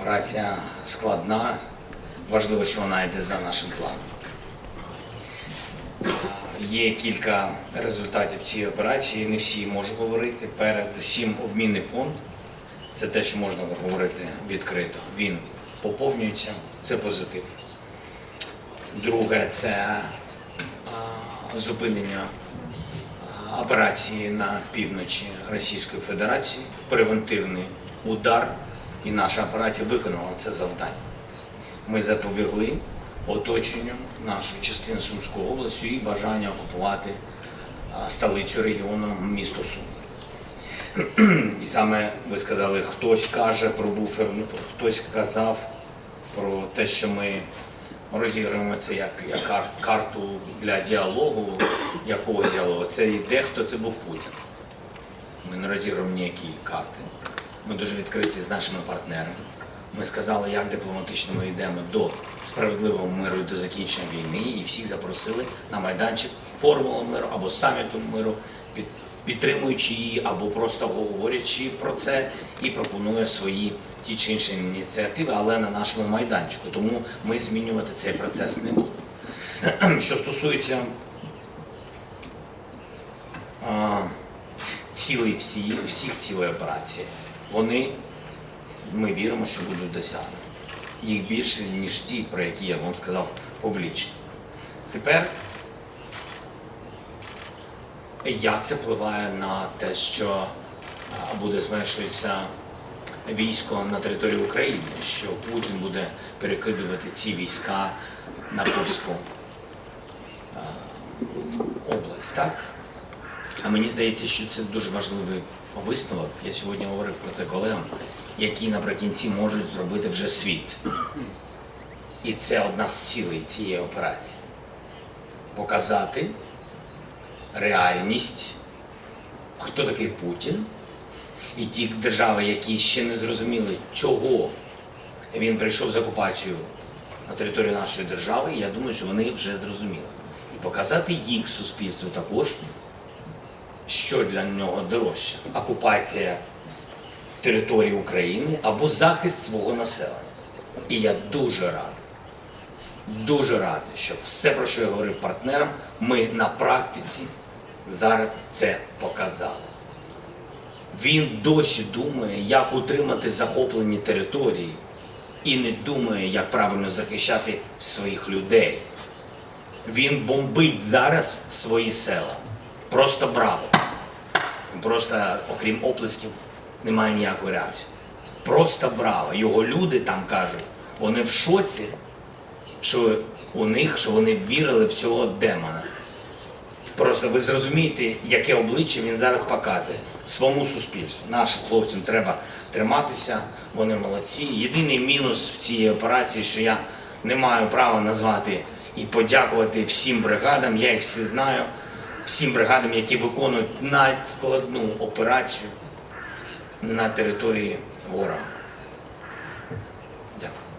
Операція складна. Важливо, що вона йде за нашим планом. Є кілька результатів цієї операції, не всі можу говорити. Передусім, обмінний фонд це те, що можна говорити відкрито. Він поповнюється, це позитив. Друге, це зупинення операції на півночі Російської Федерації, превентивний удар, і наша операція виконала це завдання. Ми запобігли оточенню нашої частини Сумської області і бажання окупувати столицю регіону місто Сум. І саме ви сказали, хтось каже про буфер, хтось казав про те, що ми розіграємо це як, як кар- карту для діалогу, якого діалогу. Це і дехто це був Путін. Ми не розіграємо ніякі карти. Ми дуже відкриті з нашими партнерами. Ми сказали, як дипломатично ми йдемо до справедливого миру і до закінчення війни, і всіх запросили на майданчик формулу миру або саміту миру, підтримуючи її, або просто говорячи про це і пропонує свої ті чи інші ініціативи, але на нашому майданчику. Тому ми змінювати цей процес не будемо. Що стосується цілей всі, всіх цілей операції, вони, ми віримо, що будуть досягнені. Їх більше, ніж ті, про які я вам сказав публічно. Тепер, як це впливає на те, що буде зменшуватися військо на території України, що Путін буде перекидувати ці війська на Курську область, так? А мені здається, що це дуже важливий висновок. Я сьогодні говорив про це колегам, які наприкінці можуть зробити вже світ. І це одна з цілей цієї операції. Показати реальність, хто такий Путін, і ті держави, які ще не зрозуміли, чого він прийшов з окупацією на територію нашої держави, я думаю, що вони вже зрозуміли. І показати їх суспільству також, що для нього дорожче окупація території України або захист свого населення. І я дуже радий, дуже радий, що все, про що я говорив партнерам, ми на практиці зараз це показали. Він досі думає, як утримати захоплені території, і не думає, як правильно захищати своїх людей. Він бомбить зараз свої села. Просто браво. Просто, окрім оплесків, немає ніякої реакції. Просто браво. Його люди там кажуть, вони в шоці, що у них, що вони вірили в цього демона. Просто ви зрозумієте, яке обличчя він зараз показує своєму суспільству. Нашим хлопцям треба триматися, вони молодці. Єдиний мінус в цій операції, що я не маю права назвати і подякувати всім бригадам, я їх всі знаю, всім бригадам, які виконують надскладну операцію на території ворога.